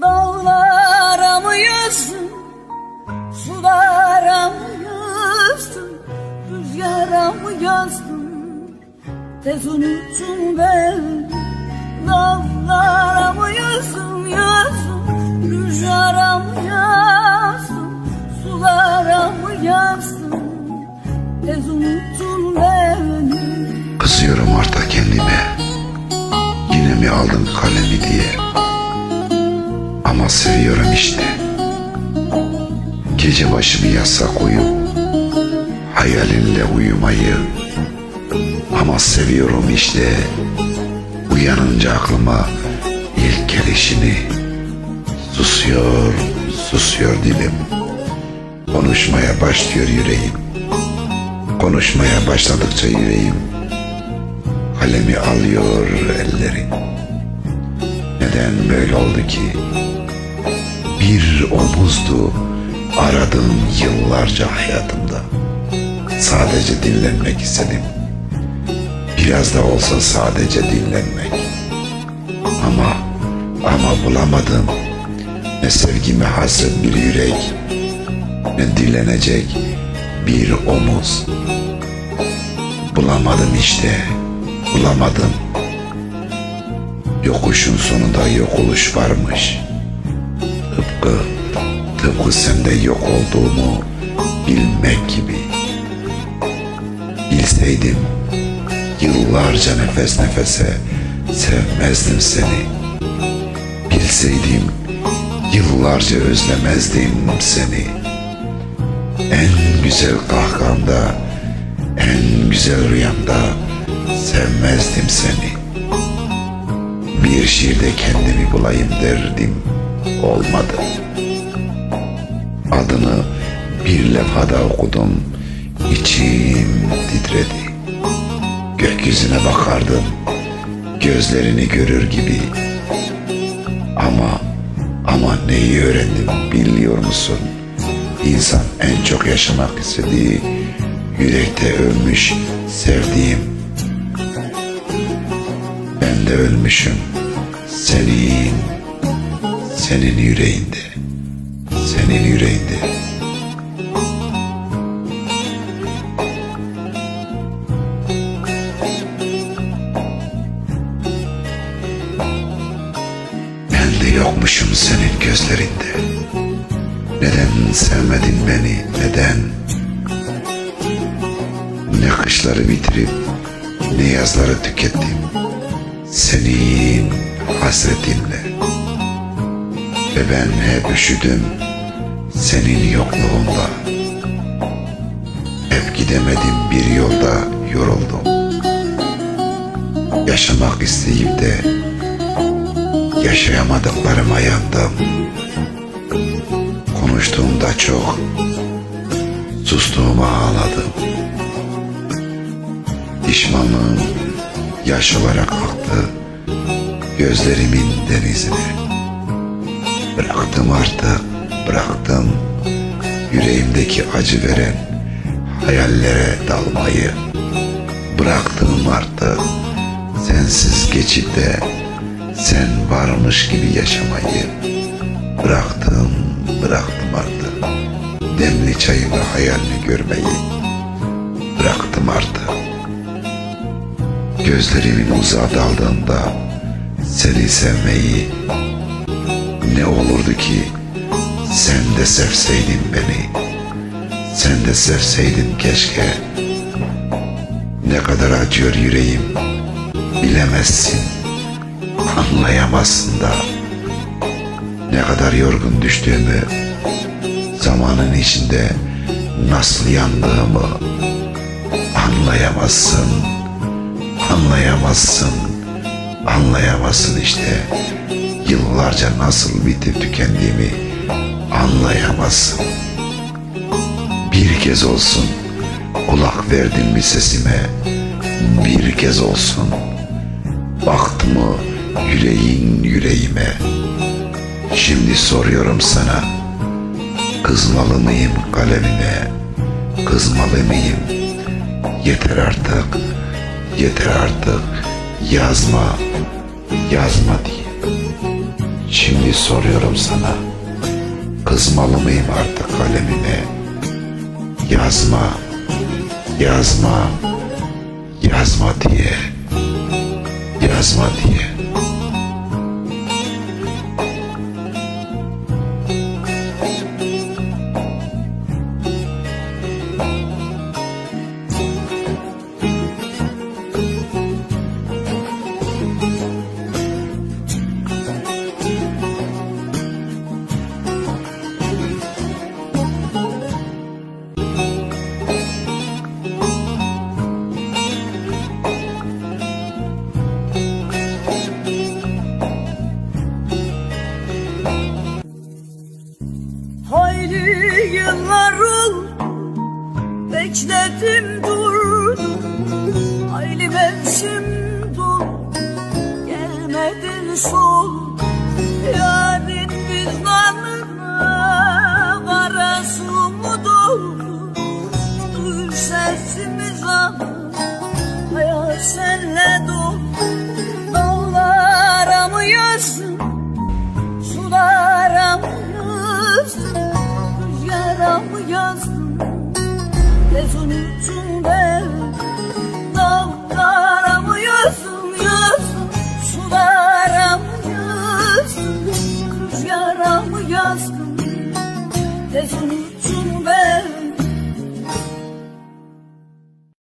Dağlara mı yazdım Sulara mı yazdım Rüzgara mı yazdım Tez unuttun beni Dağlara mı yazdım yazdım Rüzgara mı yazdım Sulara mı yazdım Tez unuttun beni Kızıyorum artık kendime. Yine mi aldın kalemi diye Ama seviyorum işte. Gece başımı yasak uyup Hayalinle uyumayı. Ama seviyorum işte. Uyanınca aklıma ilk gelişini. Susuyor, susuyor dilim Konuşmaya başlıyor yüreğim. Konuşmaya başladıkça yüreğim Kalemi alıyor elleri. Neden böyle oldu ki Bir omuzdu Aradığım yıllarca hayatımda. Sadece dinlenmek istedim. Biraz da olsa sadece dinlenmek. Ama Ama bulamadım. Ne sevgime hasret bir yürek Ne dilenecek bir omuz. Bulamadım işte Bulamadım. Yokuşun sonunda yok oluş varmış Tıpkı Tıpkı sende yok olduğumu Bilmek gibi. Bilseydim Yıllarca nefes nefese Sevmezdim seni. Bilseydim Yıllarca özlemezdim seni. En güzel kahkamda En güzel rüyamda Sevmezdim seni. Bir şiirde kendimi bulayım derdim Olmadı. Adını bir levhada okudum. İçim titredi. Gökyüzüne bakardım. Gözlerini görür gibi. Ama Ama neyi öğrendim biliyor musun? İnsan en çok yaşamak istediği Yürekte ölmüş sevdiğim. Ben de ölmüşüm. Senin Senin yüreğinde. Senin yüreğinde. Ben de yokmuşum senin gözlerinde. Neden sevmedin beni? Neden? Ne kışları bitirip ne yazları tükettim? Senin hasretinle Ve ben hep üşüdüm senin yokluğunda. Hep gidemedim bir yolda yoruldum. Yaşamak isteyip de Yaşayamadıklarıma yandım. Konuştuğumda çok Sustuğuma ağladım. Pişmanlığım yaş olarak aktı Gözlerimin denizine Bıraktım artık bıraktım Yüreğimdeki acı veren Hayallere dalmayı Bıraktım artık Sensiz geçip de sen varmış gibi yaşamayı bıraktım, bıraktım artık. Demli çayımı hayalini görmeyi bıraktım artık. Gözlerimin uzağa daldığında seni sevmeyi ne olurdu ki sen de sevseydin beni. Sen de sevseydin keşke. Ne kadar acıyor yüreğim bilemezsin anlayamazsın da ne kadar yorgun düştüğümü zamanın içinde nasıl yandığımı anlayamazsın anlayamazsın anlayamazsın işte yıllarca nasıl bitip tükendiğimi anlayamazsın. Bir kez olsun kulak verdin mi sesime bir kez olsun baktı mı yüreğin yüreğime. Şimdi soruyorum sana Kızmalı mıyım kalemime? Kızmalı mıyım? Yeter artık Yeter artık Yazma Yazma diye Şimdi soruyorum sana. Kızmalı mıyım artık kalemime? Yazma Yazma Yazma diye Yazma diye. yıllar oldu Bekledim